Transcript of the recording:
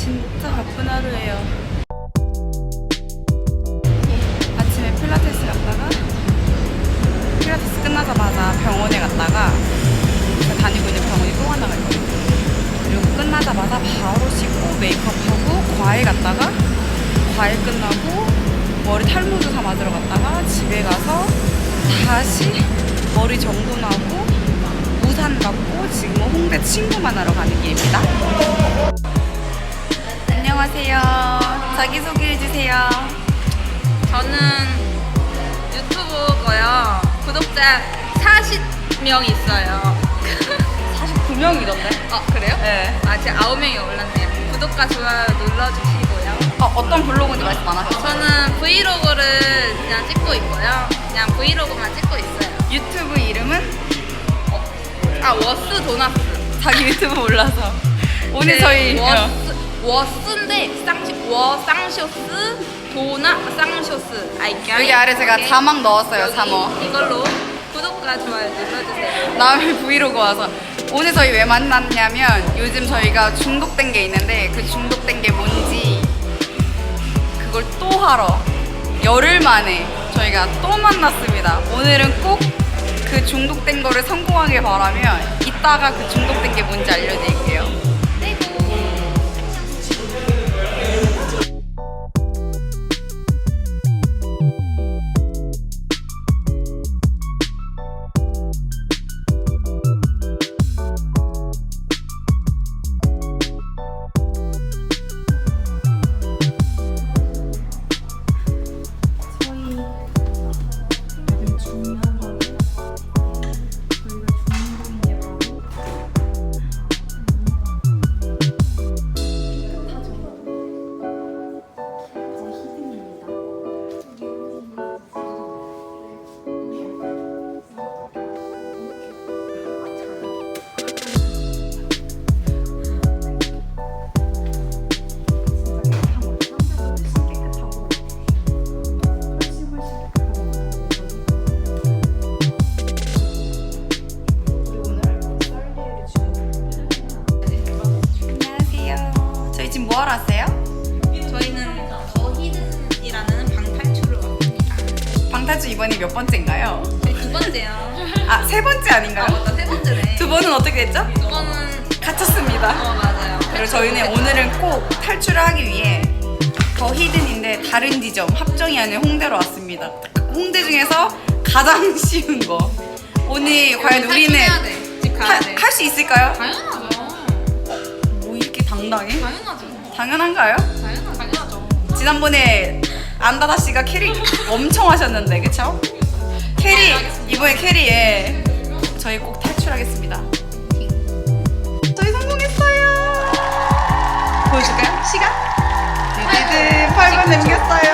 진짜 바쁜 하루예요. 아침에 필라테스 갔다가 필라테스 끝나자마자 병원에 갔다가 다니고 있는 병원이 또 하나가 있거든요. 그리고 끝나자마자 바로 씻고 메이크업하고 과외 갔다가 과외 끝나고 머리 탈모조사 맞으러 갔다가 집에 가서 다시 머리 정돈하고 우산 갖고 지금은 홍대 친구 만나러 가는 길입니다. 안녕하세요. 자기소개해주세요. 저는 유튜브고요. 구독자 40명 있어요. 49명이던데? 어, 그래요? 네. 아직 9명이 올랐네요. 구독과 좋아요 눌러주시고요. 어, 어떤 블로그인지 말씀 안 하셨어요? 저는 브이로그를 그냥 찍고 있고요. 그냥 브이로그만 찍고 있어요. 유튜브 이름은 아, 워스 도나스. 자기 유튜브 몰라서. 오늘 네, 저희 어, 워스, 워스인데 쌍시, 워 쌍쇼스 도나 쌍쇼스. 알게 여기 아래 제가 자막 넣었어요, 자막. 이걸로 구독과 좋아요 눌러주세요. 다음에 브이로그 와서 오늘 저희 왜 만났냐면 요즘 저희가 중독된 게 있는데 그 중독된 게 뭔지 그걸 또 하러 열흘 만에 저희가 또 만났습니다. 오늘은 꼭 그 중독된 거를 성공하길 바라며 이따가 그 중독된 게 뭔지 알려드릴게요. 몇 번째인가요? 저희 두 번째요. 아, 세 번째 아닌가요? 아 맞다 세 번째네. 두 번은 어떻게 됐죠? 두 번은 갇혔습니다. 어 맞아요. 그리고 저희는 오늘은 꼭 탈출을 하기 위해 더 히든인데 다른 지점 합정이 아닌 홍대로 왔습니다. 홍대 중에서 가장 쉬운 거. 오늘 과연 우리는 탈출해야 돼. 집 가야 돼. 할 수 있을까요? 당연하죠. 뭐 이렇게 당당해? 당연하죠. 당연한가요? 당연하 당연하죠. 지난번에 안다다 씨가 캐리 엄청 하셨는데 그쵸? 캐리 이번에 캐리에 저희 꼭 탈출하겠습니다. 저희 성공했어요. 보여줄까요? 시간? 드드드 8분 남겼어요.